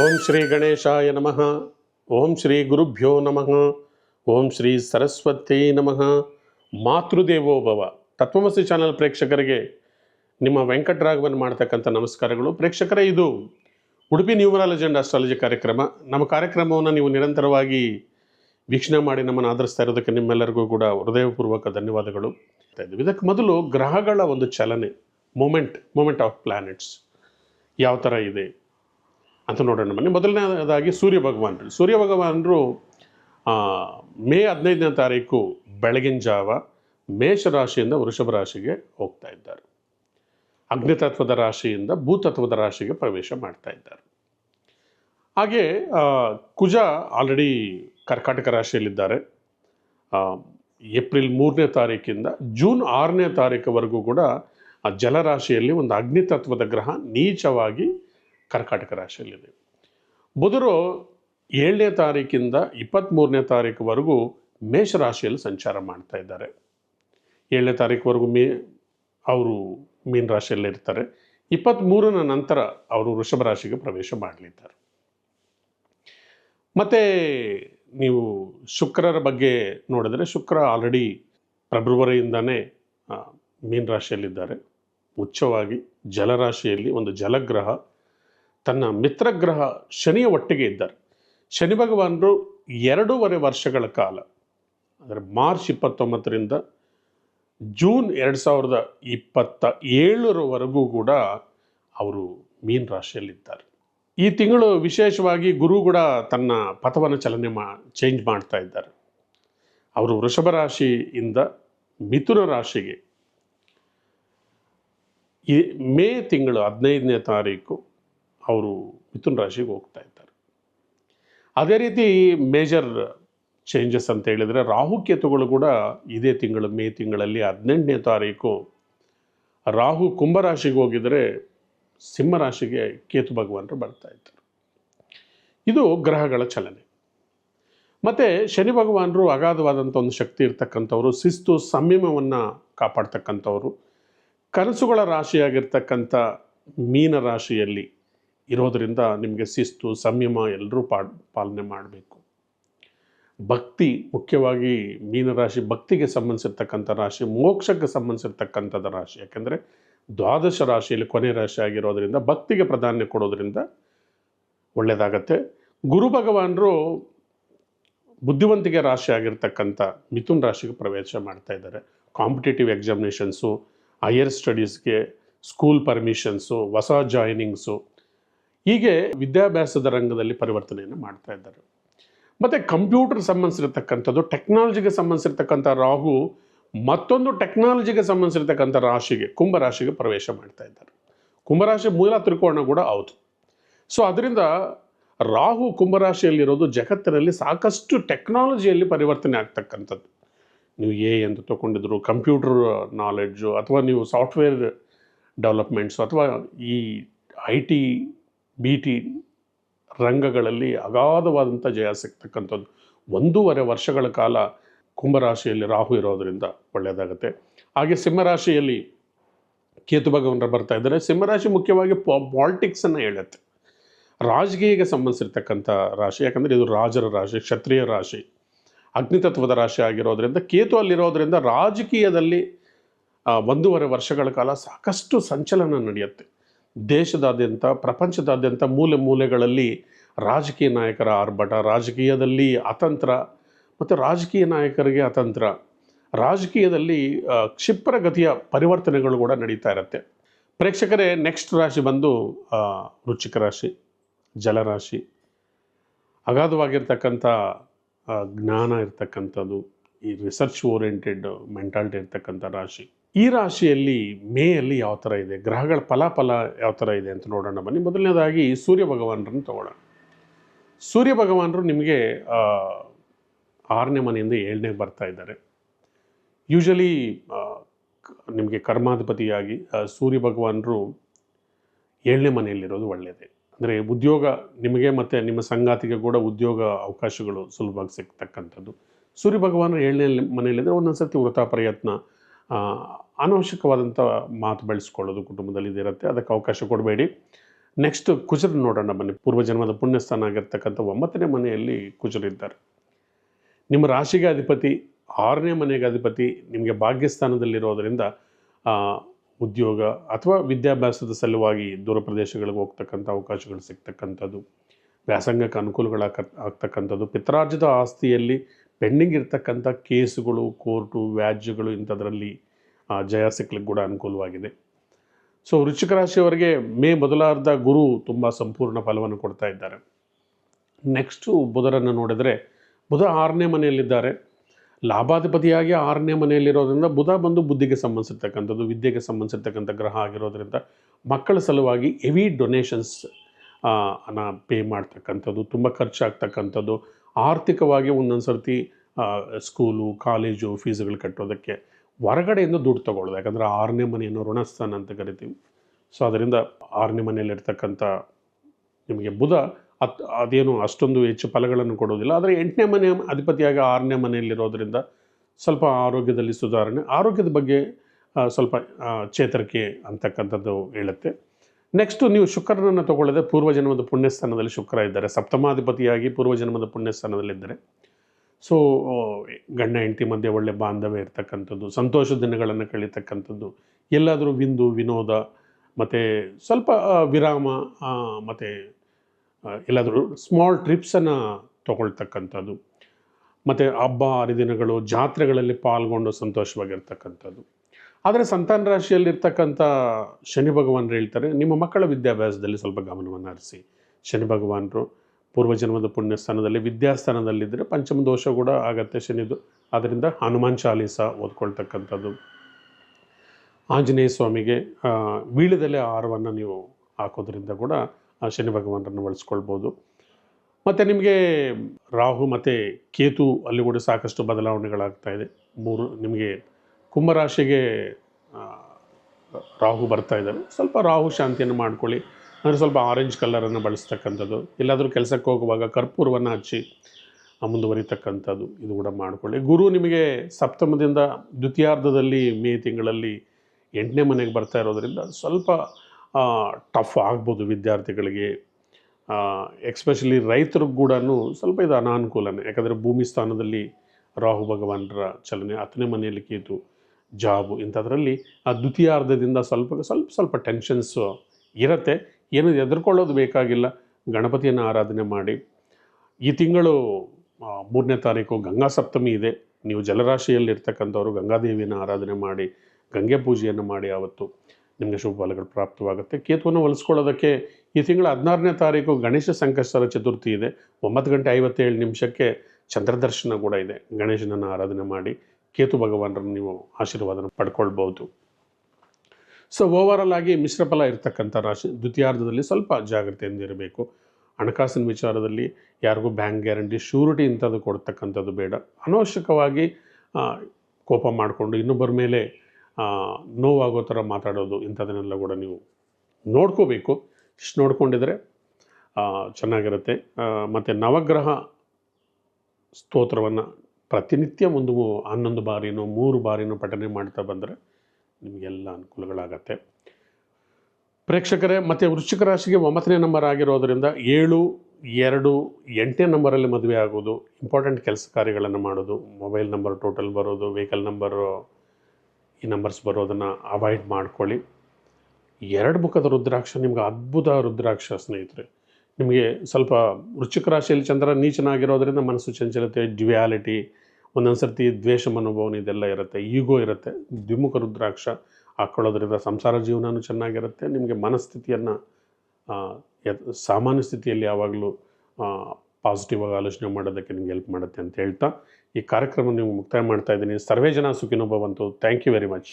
ಓಂ ಶ್ರೀ ಗಣೇಶಾಯ ನಮಃ. ಓಂ ಶ್ರೀ ಗುರುಭ್ಯೋ ನಮಃ. ಓಂ ಶ್ರೀ ಸರಸ್ವತಿ ನಮಃ. ಮಾತೃದೇವೋಭವ ತತ್ವಮಸಿ ಚಾನಲ್ ಪ್ರೇಕ್ಷಕರಿಗೆ ನಿಮ್ಮ ವೆಂಕಟರಾಘವನ್ ಮಾಡ್ತಕ್ಕಂಥ ನಮಸ್ಕಾರಗಳು. ಪ್ರೇಕ್ಷಕರೇ, ಇದು ಉಡುಪಿ ನ್ಯೂಮರಾಲಜಿ ಅಂಡ್ ಆಸ್ಟ್ರಾಲಜಿ ಕಾರ್ಯಕ್ರಮ. ನಮ್ಮ ಕಾರ್ಯಕ್ರಮವನ್ನು ನೀವು ನಿರಂತರವಾಗಿ ವೀಕ್ಷಣೆ ಮಾಡಿ ನಮ್ಮನ್ನು ಆಧರಿಸ್ತಾ ಇರೋದಕ್ಕೆ ನಿಮ್ಮೆಲ್ಲರಿಗೂ ಕೂಡ ಹೃದಯಪೂರ್ವಕ ಧನ್ಯವಾದಗಳು. ಇದಕ್ಕೆ ಮೊದಲು ಗ್ರಹಗಳ ಒಂದು ಚಲನೆ ಮೂಮೆಂಟ್ ಮೂಮೆಂಟ್ ಆಫ್ ಪ್ಲಾನೆಟ್ಸ್ ಯಾವ ಥರ ಇದೆ? ಅಂತ ನೋಡೋಣ ಬನ್ನಿ. ಮೊದಲನೇದಾಗಿ ಸೂರ್ಯ ಭಗವಾನರು. ಸೂರ್ಯ ಭಗವಾನರು ಮೇ ಹದಿನೈದನೇ ತಾರೀಕು ಬೆಳಗಿನ ಜಾವ ಮೇಷ ರಾಶಿಯಿಂದ ವೃಷಭ ರಾಶಿಗೆ ಹೋಗ್ತಾ ಇದ್ದಾರೆ. ಅಗ್ನಿತತ್ವದ ರಾಶಿಯಿಂದ ಭೂತತ್ವದ ರಾಶಿಗೆ ಪ್ರವೇಶ ಮಾಡ್ತಾ ಇದ್ದಾರೆ. ಹಾಗೆ ಕುಜ ಆಲ್ರೆಡಿ ಕರ್ಕಾಟಕ ರಾಶಿಯಲ್ಲಿದ್ದಾರೆ. ಏಪ್ರಿಲ್ ಮೂರನೇ ತಾರೀಕಿಂದ ಜೂನ್ ಆರನೇ ತಾರೀಕುವರೆಗೂ ಕೂಡ ಆ ಜಲರಾಶಿಯಲ್ಲಿ ಒಂದು ಅಗ್ನಿತತ್ವದ ಗ್ರಹ ನೀಚವಾಗಿ ಕರ್ಕಾಟಕ ರಾಶಿಯಲ್ಲಿದೆ. ಬುಧರು ಏಳನೇ ತಾರೀಕಿಂದ ಇಪ್ಪತ್ತ್ಮೂರನೇ ತಾರೀಕುವರೆಗೂ ಮೇಷರಾಶಿಯಲ್ಲಿ ಸಂಚಾರ ಮಾಡ್ತಾ ಇದ್ದಾರೆ. ಏಳನೇ ತಾರೀಕುವರೆಗೂ ಮೇ, ಅವರು ಮೀನ ರಾಶಿಯಲ್ಲಿ ಇರ್ತಾರೆ. ಇಪ್ಪತ್ತ್ಮೂರನ ನಂತರ ಅವರು ವೃಷಭ ರಾಶಿಗೆ ಪ್ರವೇಶ ಮಾಡಲಿದ್ದಾರೆ. ಮತ್ತು ನೀವು ಶುಕ್ರರ ಬಗ್ಗೆ ನೋಡಿದರೆ ಶುಕ್ರ ಆಲ್ರೆಡಿ ಫೆಬ್ರವರಿಯಿಂದನೇ ಮೀನ ರಾಶಿಯಲ್ಲಿದ್ದಾರೆ. ಉಚ್ಚವಾಗಿ ಜಲರಾಶಿಯಲ್ಲಿ ಒಂದು ಜಲಗ್ರಹ ತನ್ನ ಮಿತ್ರಗ್ರಹ ಶನಿಯ ಒಟ್ಟಿಗೆ ಇದ್ದಾರೆ. ಶನಿ ಭಗವಾನರು ಎರಡೂವರೆ ವರ್ಷಗಳ ಕಾಲ, ಅಂದರೆ ಮಾರ್ಚ್ ಇಪ್ಪತ್ತೊಂಬತ್ತರಿಂದ ಜೂನ್ ಎರಡು ಸಾವಿರದ ಇಪ್ಪತ್ತ ಏಳರವರೆಗೂ ಕೂಡ ಅವರು ಮೀನ ರಾಶಿಯಲ್ಲಿದ್ದಾರೆ. ಈ ತಿಂಗಳು ವಿಶೇಷವಾಗಿ ಗುರು ಕೂಡ ತನ್ನ ಪಥವನ್ನು ಚಲನೆ ಮಾ ಚೇಂಜ್ ಮಾಡ್ತಾ ಇದ್ದಾರೆ. ಅವರು ವೃಷಭ ರಾಶಿಯಿಂದ ಮಿಥುನ ರಾಶಿಗೆ ಈ ಮೇ ತಿಂಗಳು ಹದಿನೈದನೇ ತಾರೀಕು ಅವರು ಮಿಥುನ್ ರಾಶಿಗೆ ಹೋಗ್ತಾ ಇದ್ದಾರೆ. ಅದೇ ರೀತಿ ಮೇಜರ್ ಚೇಂಜಸ್ ಅಂತ ಹೇಳಿದರೆ ರಾಹುಕೇತುಗಳು ಕೂಡ ಇದೇ ತಿಂಗಳು, ಮೇ ತಿಂಗಳಲ್ಲಿ ಹದಿನೆಂಟನೇ ತಾರೀಕು ರಾಹು ಕುಂಭರಾಶಿಗೆ ಹೋಗಿದರೆ ಸಿಂಹರಾಶಿಗೆ ಕೇತು ಭಗವಾನರು ಬರ್ತಾ ಇದ್ದರು. ಇದು ಗ್ರಹಗಳ ಚಲನೆ. ಮತ್ತು ಶನಿ ಭಗವಾನರು ಅಗಾಧವಾದಂಥ ಒಂದು ಶಕ್ತಿ ಇರ್ತಕ್ಕಂಥವ್ರು, ಶಿಸ್ತು, ಸಂಯಮವನ್ನು ಕಾಪಾಡ್ತಕ್ಕಂಥವ್ರು, ಕನಸುಗಳ ರಾಶಿಯಾಗಿರ್ತಕ್ಕಂಥ ಮೀನ ರಾಶಿಯಲ್ಲಿ ಇರೋದರಿಂದ ನಿಮಗೆ ಶಿಸ್ತು, ಸಂಯಮ ಎಲ್ಲರೂ ಪಾ ಪಾಲನೆ ಮಾಡಬೇಕು. ಭಕ್ತಿ ಮುಖ್ಯವಾಗಿ ಮೀನರಾಶಿ ಭಕ್ತಿಗೆ ಸಂಬಂಧಿಸಿರ್ತಕ್ಕಂಥ ರಾಶಿ, ಮೋಕ್ಷಕ್ಕೆ ಸಂಬಂಧಿಸಿರ್ತಕ್ಕಂಥದ್ದು ರಾಶಿ. ಯಾಕೆಂದರೆ ದ್ವಾದಶ ರಾಶಿಯಲ್ಲಿ ಕೊನೆ ರಾಶಿ ಆಗಿರೋದರಿಂದ ಭಕ್ತಿಗೆ ಪ್ರಾಧಾನ್ಯ ಕೊಡೋದರಿಂದ ಒಳ್ಳೆಯದಾಗತ್ತೆ ಗುರು ಭಗವಾನರು ಬುದ್ಧಿವಂತಿಕೆ ರಾಶಿ ಆಗಿರ್ತಕ್ಕಂಥ ಮಿಥುನ್ ರಾಶಿಗೆ ಪ್ರವೇಶ ಮಾಡ್ತಾ ಇದ್ದಾರೆ. ಕಾಂಪಿಟೇಟಿವ್ ಎಕ್ಸಾಮಿನೇಷನ್ಸು, ಹೈಯರ್ ಸ್ಟಡೀಸ್ಗೆ ಸ್ಕೂಲ್ ಪರ್ಮಿಷನ್ಸು, ಹೊಸ ಜಾಯ್ನಿಂಗ್ಸು. ಹೀಗೆ ವಿದ್ಯಾಭ್ಯಾಸದ ರಂಗದಲ್ಲಿ ಪರಿವರ್ತನೆಯನ್ನು ಮಾಡ್ತಾ ಇದ್ದಾರೆ. ಮತ್ತು ಕಂಪ್ಯೂಟರ್ ಸಂಬಂಧಿಸಿರ್ತಕ್ಕಂಥದ್ದು, ಟೆಕ್ನಾಲಜಿಗೆ ಸಂಬಂಧಿಸಿರ್ತಕ್ಕಂಥ ರಾಹು ಮತ್ತೊಂದು ಟೆಕ್ನಾಲಜಿಗೆ ಸಂಬಂಧಿಸಿರ್ತಕ್ಕಂಥ ರಾಶಿಗೆ ಕುಂಭರಾಶಿಗೆ ಪ್ರವೇಶ ಮಾಡ್ತಾ ಇದ್ದಾರೆ. ಕುಂಭರಾಶಿ ಮೂಲ ತ್ರಿಕೋಣ ಕೂಡ ಹೌದು. ಸೊ ಅದರಿಂದ ರಾಹು ಕುಂಭರಾಶಿಯಲ್ಲಿರೋದು ಜಗತ್ತಿನಲ್ಲಿ ಸಾಕಷ್ಟು ಟೆಕ್ನಾಲಜಿಯಲ್ಲಿ ಪರಿವರ್ತನೆ ಆಗ್ತಕ್ಕಂಥದ್ದು. ನೀವು ಎ ಅಂತ ತಗೊಂಡಿದ್ರು, ಕಂಪ್ಯೂಟರ್ ನಾಲೆಡ್ಜು ಅಥವಾ ನೀವು ಸಾಫ್ಟ್ವೇರ್ ಡೆವಲಪ್ಮೆಂಟ್ಸು ಅಥವಾ ಈ ಐ ಟಿ ಬಿ ಟಿ ರಂಗಗಳಲ್ಲಿ ಅಗಾಧವಾದಂಥ ಜಯ ಸಿಗ್ತಕ್ಕಂಥದ್ದು. ಒಂದೂವರೆ ವರ್ಷಗಳ ಕಾಲ ಕುಂಭರಾಶಿಯಲ್ಲಿ ರಾಹು ಇರೋದರಿಂದ ಒಳ್ಳೆಯದಾಗುತ್ತೆ. ಹಾಗೆ ಸಿಂಹರಾಶಿಯಲ್ಲಿ ಕೇತು ಭಗವಂತ ಬರ್ತಾ ಇದ್ದಾರೆ. ಸಿಂಹರಾಶಿ ಮುಖ್ಯವಾಗಿ ಪಾಲಿಟಿಕ್ಸನ್ನು ಹೇಳುತ್ತೆ. ರಾಜಕೀಯಕ್ಕೆ ಸಂಬಂಧಿಸಿರ್ತಕ್ಕಂಥ ರಾಶಿ, ಯಾಕಂದರೆ ಇದು ರಾಜರ ರಾಶಿ, ಕ್ಷತ್ರಿಯ ರಾಶಿ, ಅಗ್ನಿತತ್ವದ ರಾಶಿ ಆಗಿರೋದ್ರಿಂದ, ಕೇತು ಅಲ್ಲಿರೋದ್ರಿಂದ ರಾಜಕೀಯದಲ್ಲಿ ಒಂದೂವರೆ ವರ್ಷಗಳ ಕಾಲ ಸಾಕಷ್ಟು ಸಂಚಲನ ನಡೆಯುತ್ತೆ. ದೇಶದಾದ್ಯಂತ, ಪ್ರಪಂಚದಾದ್ಯಂತ ಮೂಲೆ ಮೂಲೆಗಳಲ್ಲಿ ರಾಜಕೀಯ ನಾಯಕರ ಆರ್ಭಟ, ರಾಜಕೀಯದಲ್ಲಿ ಅತಂತ್ರ ಮತ್ತು ರಾಜಕೀಯ ನಾಯಕರಿಗೆ ಅತಂತ್ರ. ರಾಜಕೀಯದಲ್ಲಿ ಕ್ಷಿಪ್ರಗತಿಯ ಪರಿವರ್ತನೆಗಳು ಕೂಡ ನಡೀತಾ ಇರುತ್ತೆ. ಪ್ರೇಕ್ಷಕರೇ ನೆಕ್ಸ್ಟ್ ರಾಶಿ ಬಂದು ರುಚಿಕ ರಾಶಿ ಜಲರಾಶಿ ಅಗಾಧವಾಗಿರ್ತಕ್ಕಂಥ ಜ್ಞಾನ ಇರ್ತಕ್ಕಂಥದ್ದು, ಈ ರಿಸರ್ಚ್ ಓರಿಯೆಂಟೆಡ್ ಮೆಂಟಾಲಿಟಿ ಇರ್ತಕ್ಕಂಥ ರಾಶಿ. ಈ ರಾಶಿಯಲ್ಲಿ ಮೇಯಲ್ಲಿ ಯಾವ ಥರ ಇದೆ? ಗ್ರಹಗಳ ಫಲಾಫಲ ಯಾವ ಥರ ಇದೆ ಅಂತ ನೋಡೋಣ ಬನ್ನಿ. ಮೊದಲನೇದಾಗಿ ಸೂರ್ಯ ಭಗವಾನರನ್ನು ತಗೊಳ್ಳೋಣ ಸೂರ್ಯ ಭಗವಾನರು ನಿಮಗೆ ಆರನೇ ಮನೆಯಿಂದ ಏಳನೇ ಬರ್ತಾ ಇದ್ದಾರೆ. ಯೂಶಲಿ ನಿಮಗೆ ಕರ್ಮಾಧಿಪತಿಯಾಗಿ ಸೂರ್ಯ ಭಗವಾನರು ಏಳನೇ ಮನೆಯಲ್ಲಿರೋದು ಒಳ್ಳೆಯದೇ ಅಂದರೆ ಉದ್ಯೋಗ ನಿಮಗೆ ಮತ್ತು ನಿಮ್ಮ ಸಂಗಾತಿಗೆ ಕೂಡ ಉದ್ಯೋಗ ಅವಕಾಶಗಳು ಸುಲಭವಾಗಿ ಸಿಗ್ತಕ್ಕಂಥದ್ದು. ಸೂರ್ಯ ಭಗವಾನರು ಏಳನೇ ಮನೆಯಲ್ಲಿದ್ದರೆ ಒಂದೊಂದು ಸರ್ತಿ ವೃತ ಪ್ರಯತ್ನ ಅನವಶ್ಯಕವಾದಂಥ ಮಾತು ಬೆಳೆಸ್ಕೊಳ್ಳೋದು ಕುಟುಂಬದಲ್ಲಿ ಇದಿರುತ್ತೆ. ಅದಕ್ಕೆ ಅವಕಾಶ ಕೊಡಬೇಡಿ. ನೆಕ್ಸ್ಟ್ ಕುಜರ್ ನೋಡೋಣ ಬನ್ನಿ. ಪೂರ್ವಜನ್ಮದ ಪುಣ್ಯಸ್ಥಾನ ಆಗಿರ್ತಕ್ಕಂಥ ಒಂಬತ್ತನೇ ಮನೆಯಲ್ಲಿ ಕುಜರಿದ್ದಾರೆ ನಿಮ್ಮ ರಾಶಿಗೆ ಅಧಿಪತಿ ಆರನೇ ಮನೆಗೆ ಅಧಿಪತಿ ನಿಮಗೆ ಭಾಗ್ಯಸ್ಥಾನದಲ್ಲಿರೋದರಿಂದ ಉದ್ಯೋಗ ಅಥವಾ ವಿದ್ಯಾಭ್ಯಾಸದ ಸಲುವಾಗಿ ದೂರ ಪ್ರದೇಶಗಳಿಗೆ ಹೋಗ್ತಕ್ಕಂಥ ಅವಕಾಶಗಳು ಸಿಗ್ತಕ್ಕಂಥದ್ದು. ವ್ಯಾಸಂಗಕ್ಕೆ ಅನುಕೂಲಗಳಾಗ ಆಗ್ತಕ್ಕಂಥದ್ದು. ಪಿತ್ರಾರ್ಜಿತ ಆಸ್ತಿಯಲ್ಲಿ ಪೆಂಡಿಂಗ್ ಇರ್ತಕ್ಕಂಥ ಕೇಸುಗಳು, ಕೋರ್ಟು, ವ್ಯಾಜ್ಯಗಳು ಇಂಥದ್ರಲ್ಲಿ ಜಯ ಸಿಕ್ಲಿಕ್ಕೆ ಕೂಡ ಅನುಕೂಲವಾಗಿದೆ. ಸೊ ವೃಶ್ಚಿಕ ರಾಶಿಯವರಿಗೆ ಮೇ ಮೊದಲಾರ್ಧ ಗುರು ತುಂಬ ಸಂಪೂರ್ಣ ಫಲವನ್ನು ಕೊಡ್ತಾ ಇದ್ದಾರೆ. ನೆಕ್ಸ್ಟು ಬುಧರನ್ನು ನೋಡಿದರೆ, ಬುಧ ಆರನೇ ಮನೆಯಲ್ಲಿದ್ದಾರೆ. ಲಾಭಾಧಿಪತಿಯಾಗಿ ಆರನೇ ಮನೆಯಲ್ಲಿರೋದ್ರಿಂದ ಬುಧ ಬಂದು ಬುದ್ಧಿಗೆ ಸಂಬಂಧಿಸಿರ್ತಕ್ಕಂಥದ್ದು, ವಿದ್ಯೆಗೆ ಸಂಬಂಧಿಸಿರ್ತಕ್ಕಂಥ ಗ್ರಹ ಆಗಿರೋದ್ರಿಂದ ಮಕ್ಕಳ ಸಲುವಾಗಿ ಹೆವಿ ಡೊನೇಷನ್ಸ್ ಅನ್ನ ಪೇ ಮಾಡ್ತಕ್ಕಂಥದ್ದು, ತುಂಬ ಖರ್ಚಾಗ್ತಕ್ಕಂಥದ್ದು ಆರ್ಥಿಕವಾಗಿ ಒಂದೊಂದು ಸರ್ತಿ ಸ್ಕೂಲು, ಕಾಲೇಜು ಫೀಸ್ಗಳು ಕಟ್ಟೋದಕ್ಕೆ ಹೊರಗಡೆಯಿಂದ ದುಡ್ಡು ತಗೊಳ್ಳೋದು. ಯಾಕಂದರೆ ಆರನೇ ಮನೆಯನ್ನು ಋಣಸ್ಥಾನ ಅಂತ ಕರಿತೀವಿ. ಸೊ ಅದರಿಂದ ಆರನೇ ಮನೆಯಲ್ಲಿರ್ತಕ್ಕಂಥ ನಿಮಗೆ ಬುಧ ಅತ್, ಅದೇನು ಅಷ್ಟೊಂದು ಹೆಚ್ಚು ಫಲಗಳನ್ನು ಕೊಡೋದಿಲ್ಲ ಆದರೆ ಎಂಟನೇ ಮನೆ ಅಧಿಪತಿಯಾಗಿ ಆರನೇ ಮನೆಯಲ್ಲಿರೋದ್ರಿಂದ ಸ್ವಲ್ಪ ಆರೋಗ್ಯದಲ್ಲಿ ಸುಧಾರಣೆ, ಆರೋಗ್ಯದ ಬಗ್ಗೆ ಸ್ವಲ್ಪ ಚೇತರಿಕೆ ಅಂತಕ್ಕಂಥದ್ದು ಹೇಳುತ್ತೆ. ನೆಕ್ಸ್ಟು ನೀವು ಶುಕ್ರನನ್ನು ತಗೊಳ್ಳದೆ ಪೂರ್ವಜನ್ಮದ ಪುಣ್ಯಸ್ಥಾನದಲ್ಲಿ ಶುಕ್ರ ಇದ್ದಾರೆ. ಸಪ್ತಮಾಧಿಪತಿಯಾಗಿ ಪೂರ್ವಜನ್ಮದ ಪುಣ್ಯಸ್ಥಾನದಲ್ಲಿದ್ದಾರೆ, ಸೊ ಗಂಡ, ಹೆಂಡತಿ ಮಧ್ಯೆ ಒಳ್ಳೆ ಬಾಂಧವ್ಯ ಇರ್ತಕ್ಕಂಥದ್ದು ಸಂತೋಷ ದಿನಗಳನ್ನು ಕಳೀತಕ್ಕಂಥದ್ದು, ಎಲ್ಲಾದರೂ ವಿಂದು, ವಿನೋದ, ಮತ್ತು ಸ್ವಲ್ಪ ವಿರಾಮ ಮತ್ತು ಎಲ್ಲಾದರೂ ಸ್ಮಾಲ್ ಟ್ರಿಪ್ಸನ್ನು ತಗೊಳ್ತಕ್ಕಂಥದ್ದು, ಮತ್ತು ಹಬ್ಬ, ಹರಿದಿನಗಳು, ಜಾತ್ರೆಗಳಲ್ಲಿ ಪಾಲ್ಗೊಂಡು ಸಂತೋಷವಾಗಿರ್ತಕ್ಕಂಥದ್ದು. ಆದರೆ ಸಂತಾನ ರಾಶಿಯಲ್ಲಿರ್ತಕ್ಕಂಥ ಶನಿ ಭಗವಾನರು ಹೇಳ್ತಾರೆ ನಿಮ್ಮ ಮಕ್ಕಳ ವಿದ್ಯಾಭ್ಯಾಸದಲ್ಲಿ ಸ್ವಲ್ಪ ಗಮನವನ್ನು ಹರಿಸಿ. ಶನಿ ಭಗವಾನರು ಪೂರ್ವಜನ್ಮದ ಪುಣ್ಯಸ್ಥಾನದಲ್ಲಿ ವಿದ್ಯಾಸ್ಥಾನದಲ್ಲಿದ್ದರೆ ಪಂಚಮ ದೋಷ ಕೂಡ ಆಗತ್ತೆ ಶನಿದು. ಆದ್ದರಿಂದ ಹನುಮಾನ್ ಚಾಲೀಸ ಓದ್ಕೊಳ್ತಕ್ಕಂಥದ್ದು. ಆಂಜನೇಯ ಸ್ವಾಮಿಗೆ ಆ, ವೀಳ್ಯದೆಲೆ ಆಹಾರವನ್ನು ನೀವು ಹಾಕೋದ್ರಿಂದ ಕೂಡ ಶನಿ ಭಗವಾನರನ್ನು ಬಳಸ್ಕೊಳ್ಬೋದು. ಮತ್ತು ನಿಮಗೆ ರಾಹು ಮತ್ತು ಕೇತು ಅಲ್ಲಿ ಕೂಡ ಸಾಕಷ್ಟು ಬದಲಾವಣೆಗಳಾಗ್ತಾ ಇದೆ. ಮೂರು ನಿಮಗೆ ಕುಂಭರಾಶಿಗೆ ರಾಹು ಬರ್ತಾ ಇದ್ದಾರೆ. ಸ್ವಲ್ಪ ರಾಹು ಶಾಂತಿಯನ್ನು ಮಾಡ್ಕೊಳ್ಳಿ. ಅಂದರೆ ಸ್ವಲ್ಪ ಆರೆಂಜ್ ಕಲರನ್ನು ಬಳಸ್ತಕ್ಕಂಥದ್ದು. ಎಲ್ಲಾದರೂ ಕೆಲಸಕ್ಕೆ ಹೋಗುವಾಗ ಕರ್ಪೂರವನ್ನು ಹಚ್ಚಿ ಮುಂದುವರಿತಕ್ಕಂಥದ್ದು ಇದು ಕೂಡ ಮಾಡಿಕೊಳ್ಳಿ. ಗುರು ನಿಮಗೆ ಸಪ್ತಮದಿಂದ ದ್ವಿತೀಯಾರ್ಧದಲ್ಲಿ ಮೇ ತಿಂಗಳಲ್ಲಿ ಎಂಟನೇ ಮನೆಗೆ ಬರ್ತಾ ಇರೋದರಿಂದ ಸ್ವಲ್ಪ ಟಫ್ ಆಗ್ಬೋದು ವಿದ್ಯಾರ್ಥಿಗಳಿಗೆ. ಎಕ್ಸ್ಪೆಷಲಿ ರೈತರಿಗೂ ಕೂಡ ಸ್ವಲ್ಪ ಇದು ಅನಾನುಕೂಲನೇ. ಯಾಕಂದರೆ ಭೂಮಿ ಸ್ಥಾನದಲ್ಲಿ ರಾಹು ಭಗವಾನರ ಚಲನೆ ಹತ್ತನೇ ಮನೆಯಲ್ಲಿ ಕೇತು. ಜಾಬು ಇಂಥದ್ರಲ್ಲಿ ಆ ದ್ವಿತೀಯಾರ್ಧದಿಂದ ಸ್ವಲ್ಪ ಸ್ವಲ್ಪ ಸ್ವಲ್ಪ ಟೆನ್ಷನ್ಸು ಇರುತ್ತೆ. ಏನು ಎದುರ್ಕೊಳ್ಳೋದು ಬೇಕಾಗಿಲ್ಲ. ಗಣಪತಿಯನ್ನು ಆರಾಧನೆ ಮಾಡಿ. ಈ ತಿಂಗಳು ಮೂರನೇ ತಾರೀಕು ಗಂಗಾ ಸಪ್ತಮಿ ಇದೆ. ನೀವು ಜಲರಾಶಿಯಲ್ಲಿರ್ತಕ್ಕಂಥವ್ರು ಗಂಗಾದೇವಿಯನ್ನು ಆರಾಧನೆ ಮಾಡಿ, ಗಂಗೆ ಪೂಜೆಯನ್ನು ಮಾಡಿ ಆವತ್ತು ನಿಮಗೆ ಶುಭ ಫಲಗಳು ಪ್ರಾಪ್ತವಾಗುತ್ತೆ. ಕೇತುವನ್ನು ಹೊಲಿಸ್ಕೊಳ್ಳೋದಕ್ಕೆ ಈ ತಿಂಗಳ ಹದಿನಾರನೇ ತಾರೀಕು ಗಣೇಶ ಸಂಕಷ್ಟರ ಚತುರ್ಥಿ ಇದೆ. ಒಂಬತ್ತು ಗಂಟೆ ಐವತ್ತೇಳು ನಿಮಿಷಕ್ಕೆ ಚಂದ್ರದರ್ಶನ ಕೂಡ ಇದೆ. ಗಣೇಶನನ್ನು ಆರಾಧನೆ ಮಾಡಿ. ಕೇತು ಭಗವಾನರನ್ನು ನೀವು ಆಶೀರ್ವಾದನ ಪಡ್ಕೊಳ್ಬೋದು. ಸೊ ಓವರಾಲ್ ಆಗಿ ಮಿಶ್ರ ಫಲ ಇರತಕ್ಕಂಥ ರಾಶಿ, ದ್ವಿತೀಯಾರ್ಧದಲ್ಲಿ ಸ್ವಲ್ಪ ಜಾಗ್ರತೆಯಿಂದ ಇರಬೇಕು ಹಣಕಾಸಿನ ವಿಚಾರದಲ್ಲಿ ಯಾರಿಗೂ ಬ್ಯಾಂಕ್ ಗ್ಯಾರಂಟಿ ಶ್ಯೂರಿಟಿ ಇಂಥದ್ದು ಕೊಡ್ತಕ್ಕಂಥದ್ದು ಬೇಡ. ಅನವಶ್ಯಕವಾಗಿ ಕೋಪ ಮಾಡಿಕೊಂಡು ಇನ್ನೊಬ್ಬರ ಮೇಲೆ ನೋವಾಗೋ ಥರ ಮಾತಾಡೋದು ಇಂಥದನ್ನೆಲ್ಲ ಕೂಡ ನೀವು ನೋಡ್ಕೋಬೇಕು. ಇಷ್ಟು ನೋಡ್ಕೊಂಡಿದ್ರೆ ಚೆನ್ನಾಗಿರುತ್ತೆ. ಮತ್ತು ನವಗ್ರಹ ಸ್ತೋತ್ರವನ್ನು ಪ್ರತಿನಿತ್ಯ ಒಂದು ಹನ್ನೊಂದು ಬಾರಿನೋ, ಮೂರು ಬಾರಿನೋ ಪಠನೆ ಮಾಡ್ತಾ ಬಂದರೆ ನಿಮಗೆಲ್ಲ ಅನುಕೂಲಗಳಾಗತ್ತೆ. ಪ್ರೇಕ್ಷಕರೇ, ಮತ್ತು ವೃಶ್ಚಿಕ ರಾಶಿಗೆ ಒಂಬತ್ತನೇ ನಂಬರ್ ಆಗಿರೋದರಿಂದ ಏಳು, ಎರಡು, ಎಂಟನೇ ನಂಬರಲ್ಲಿ ಮದುವೆ ಆಗೋದು ಇಂಪಾರ್ಟೆಂಟ್ ಕೆಲಸ ಕಾರ್ಯಗಳನ್ನು ಮಾಡೋದು ಮೊಬೈಲ್ ನಂಬರ್ ಟೋಟಲ್ ಬರೋದು ವೆಹಿಕಲ್ ನಂಬರು ಈ ನಂಬರ್ಸ್ ಬರೋದನ್ನು ಅವಾಯ್ಡ್ ಮಾಡ್ಕೊಳ್ಳಿ. ಎರಡು ಮುಖದ ರುದ್ರಾಕ್ಷ, ನಿಮ್ಗೆ ಅದ್ಭುತ ರುದ್ರಾಕ್ಷ ಸ್ನೇಹಿತರೆ. ನಿಮಗೆ ಸ್ವಲ್ಪ ವೃಶ್ಚಿಕ ರಾಶಿಯಲ್ಲಿ ಚಂದ್ರ ನೀಚನಾಗಿರೋದರಿಂದ ಮನಸ್ಸು ಚಂಚಲತೆ ಡ್ಯುಯಾಲಿಟಿ ಒಂದೊಂದು ಸರ್ತಿ ದ್ವೇಷ ಮನೋಭಾವನೆ ಇದೆಲ್ಲ ಇರುತ್ತೆ, ಈಗೋ ಇರುತ್ತೆ. ದ್ವಿಮುಖ ರುದ್ರಾಕ್ಷ ಹಾಕ್ಕೊಳ್ಳೋದ್ರಿಂದ ಸಂಸಾರ ಜೀವನವೂ ಚೆನ್ನಾಗಿರುತ್ತೆ. ನಿಮಗೆ ಮನಸ್ಥಿತಿಯನ್ನು ಸಾಮಾನ್ಯ ಸ್ಥಿತಿಯಲ್ಲಿ ಯಾವಾಗಲೂ ಪಾಸಿಟಿವ್ ಆಗಿ ಆಲೋಚನೆ ಮಾಡೋದಕ್ಕೆ ನಿಮ್ಗೆ ಹೆಲ್ಪ್ ಮಾಡುತ್ತೆ ಅಂತ ಹೇಳ್ತಾ, ಈ ಕಾರ್ಯಕ್ರಮ ನೀವು ಮುಕ್ತಾಯ ಮಾಡ್ತಾ ಇದ್ದೀನಿ. ಸರ್ವೇ ಜನ ಸುಖಿನೋಭವಂತು. Thank you very much